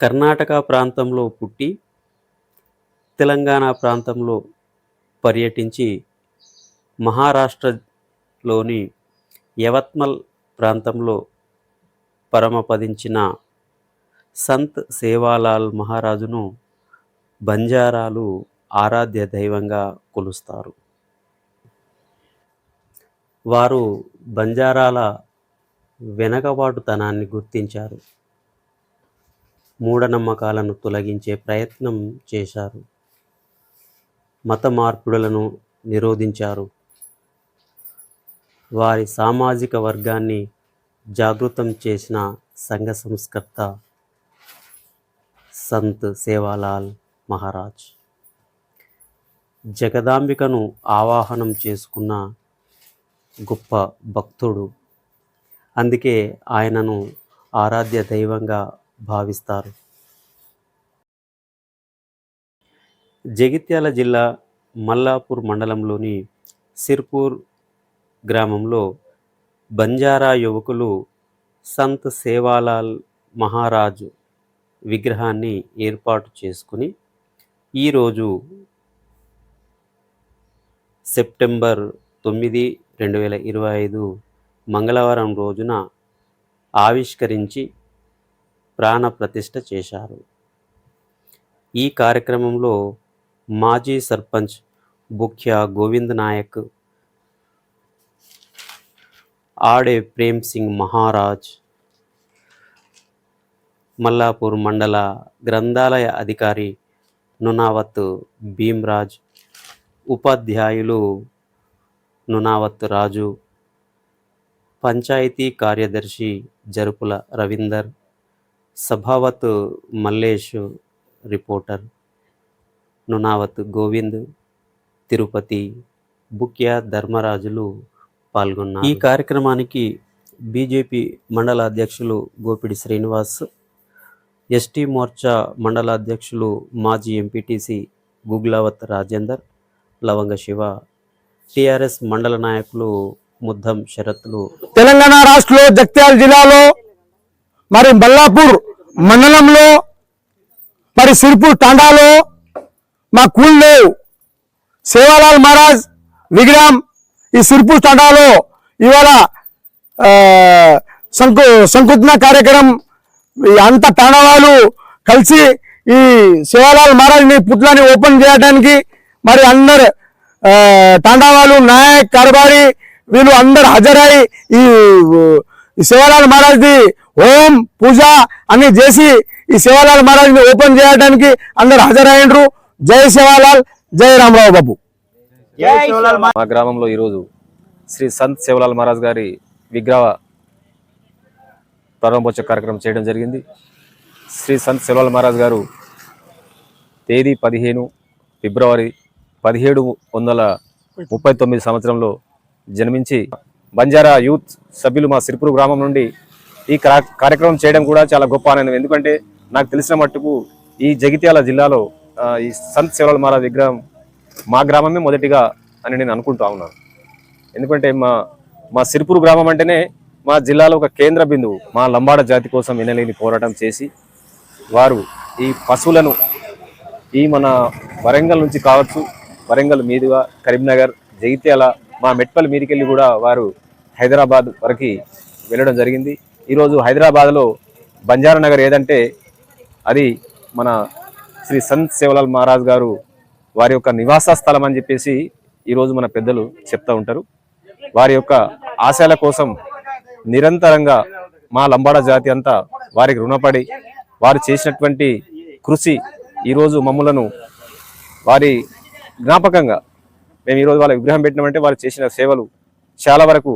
కర్ణాటక ప్రాంతంలో పుట్టి తెలంగాణ ప్రాంతంలో పర్యటించి మహారాష్ట్రలోని యవత్మల్ ప్రాంతంలో పరమపదించిన సంత్ సేవాలాల్ మహారాజును బంజారాలు ఆరాధ్య దైవంగా కొలుస్తారు. వారు బంజారాల వెనకబాటుతనాన్ని గుర్తించారు. మూఢనమ్మకాలను తొలగించే ప్రయత్నం చేశారు. మత మార్పుడులను నిరోధించారు. వారి సామాజిక వర్గాన్ని జాగృతం చేసిన సంఘ సంస్కర్త సంత్ సేవాలాల్ మహారాజ్. జగదాంబికను ఆవాహనం చేసుకున్న గొప్ప భక్తుడు. అందుకే ఆయనను ఆరాధ్య దైవంగా భావిస్తారు. జగిత్యాల జిల్లా మల్లాపూర్ మండలంలోని సిర్పూర్ గ్రామంలో బంజారా యువకులు సంత్ సేవాలాల్ మహారాజ్ విగ్రహాన్ని ఏర్పాటు చేసుకుని ఈరోజు సెప్టెంబర్ తొమ్మిది రెండు వేల ఇరవై ఐదు మంగళవారం రోజున ఆవిష్కరించి ప్రాణప్రతిష్ఠ చేశారు. ఈ కార్యక్రమంలో మాజీ సర్పంచ్ బుఖ్య గోవింద్ నాయక్ ఆడే ప్రేమ్ సింగ్ మహారాజ్ మల్లాపూర్ మండల గ్రంథాలయ అధికారి నునావత్ భీమ్రాజ్ ఉపాధ్యాయులు నునావత్ రాజు పంచాయతీ కార్యదర్శి జరుపుల రవీందర్ సభావత్ మల్లేష్ రిపోర్టర్ నునావత్ గోవింద్ తిరుపతి బుక్య ధర్మరాజులు పాల్గొన్నారు. ఈ కార్యక్రమానికి బీజేపీ మండల అధ్యక్షులు గోపిడి శ్రీనివాస్ ఎస్టీ మోర్చా మండల అధ్యక్షులు మాజీ ఎంపీటీసీ గుగ్లావత్ రాజేందర్ లవంగ శివ టిఆర్ఎస్ మండల నాయకులు ముద్దం శరత్లు. తెలంగాణ రాష్ట్రంలో జగిత్యాల జిల్లాలో మరి బల్లాపూర్ మండలంలో మరి సిరిపూర్ తాండాలో మా కూల్దేవ్ సేవాలాల్ మహారాజ్ విగ్రహం ఈ సిరిపూర్ తాండాలో ఇవాళ సంకు శంకు శంకుత్న కార్యక్రమం ఈ అంత తాండవాలు కలిసి ఈ సేవాలాల్ మహారాజ్ని పుత్లాన్ని ఓపెన్ చేయడానికి మరి అందరు ఆ, తాండవాలు నాయక్ కరబారి వీళ్ళు అందరు హాజరై ఈ ఈ శివలాల్ మహారాజ్ది హోం పూజ అన్ని చేసి ఈ శివలాల్ మహారాజ్ని ఓపెన్ చేయడానికి అందరు హాజరయ్యండ్రు. జై శివలాల్ జై రామరావు బాబు. మా గ్రామంలో ఈరోజు శ్రీ సంత్ శివలాల్ మహారాజ్ గారి విగ్రహ ప్రారంభోత్సవ కార్యక్రమం చేయడం జరిగింది. శ్రీ సంత్ శివలాల్ మహారాజ్ గారు తేదీ పదిహేను ఫిబ్రవరి పదిహేడు వందల ముప్పై తొమ్మిది సంవత్సరంలో జన్మించి బంజారా యూత్ సభ్యులు మా సిరిపురు గ్రామం నుండి ఈ కార్య- కార్యక్రమం చేయడం కూడా చాలా గొప్ప ఆనందం. ఎందుకంటే నాకు తెలిసిన మట్టుకు ఈ జగిత్యాల జిల్లాలో ఈ సంత్ శివలాల్ మహారాజ్ విగ్రహం మా గ్రామమే మొదటిగా అని నేను అనుకుంటా ఉన్నాను. ఎందుకంటే మా మా సిరిపురు గ్రామం అంటేనే మా జిల్లాలో ఒక కేంద్ర బిందువు. మా లంబాడ జాతి కోసం వినలేని పోరాటం చేసి వారు ఈ పశువులను ఈ మన వరంగల్ నుంచి కావచ్చు వరంగల్ మీదుగా కరీంనగర్ జగిత్యాల మా మెట్పల్లి మీదికెళ్ళి కూడా వారు హైదరాబాద్ వరకు వెళ్ళడం జరిగింది. ఈరోజు హైదరాబాద్లో బంజారా నగర్ ఏదంటే అది మన శ్రీ సంత్ సేవలాల్ మహారాజ్ గారు వారి యొక్క నివాస స్థలం అని చెప్పేసి ఈరోజు మన పెద్దలు చెప్తా ఉంటారు. వారి యొక్క ఆశయాల కోసం నిరంతరంగా మా లంబాడ జాతి అంతా వారికి రుణపడి వారు చేసినటువంటి కృషి ఈరోజు మమ్ములను వారి జ్ఞాపకంగా మేము ఈరోజు వాళ్ళ విగ్రహం పెట్టినామంటే వాళ్ళు చేసిన సేవలు చాలా వరకు